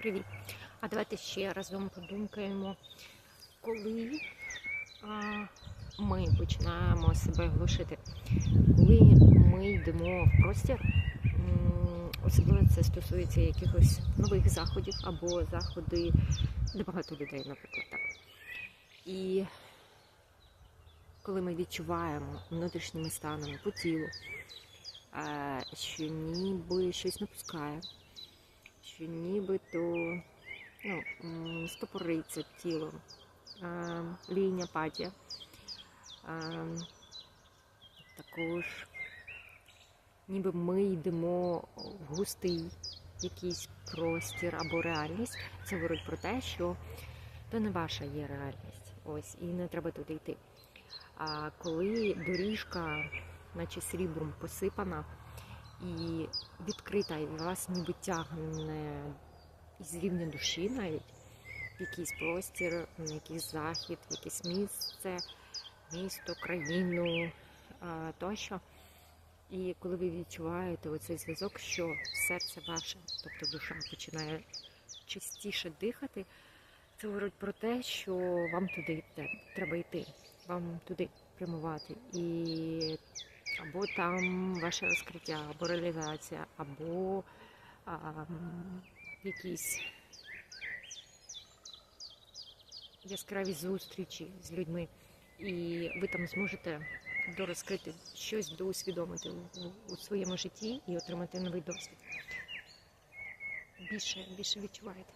Привіт! А давайте ще разом подумкаємо, коли ми починаємо себе глушити, коли ми йдемо в простір, особливо це стосується якихось нових заходів або заходи, де багато людей, наприклад, так. І коли ми відчуваємо внутрішніми станами по тілу, е, що ніби щось напускає, що нібито ну, стопориться тіло, лінія апатія. Е, також ніби ми йдемо в густий якийсь простір або реальність. Це говорить про те, що то не ваша є реальність. Ось, і не треба туди йти. А коли доріжка, наче сріблом посипана, і відкрита, і вас ніби тягне із рівня душі навіть в якийсь простір, на якийсь захід, в якесь місце, місто, країну тощо. І коли ви відчуваєте оцей зв'язок, що серце ваше, тобто душа починає частіше дихати, це говорить про те, що вам туди треба йти, вам туди прямувати. І або там ваше розкриття, або реалізація, або а, якісь яскраві зустрічі з людьми, і ви там зможете дорозкрити щось, доусвідомити у, своєму житті і отримати новий досвід. Більше, більше відчуваєте.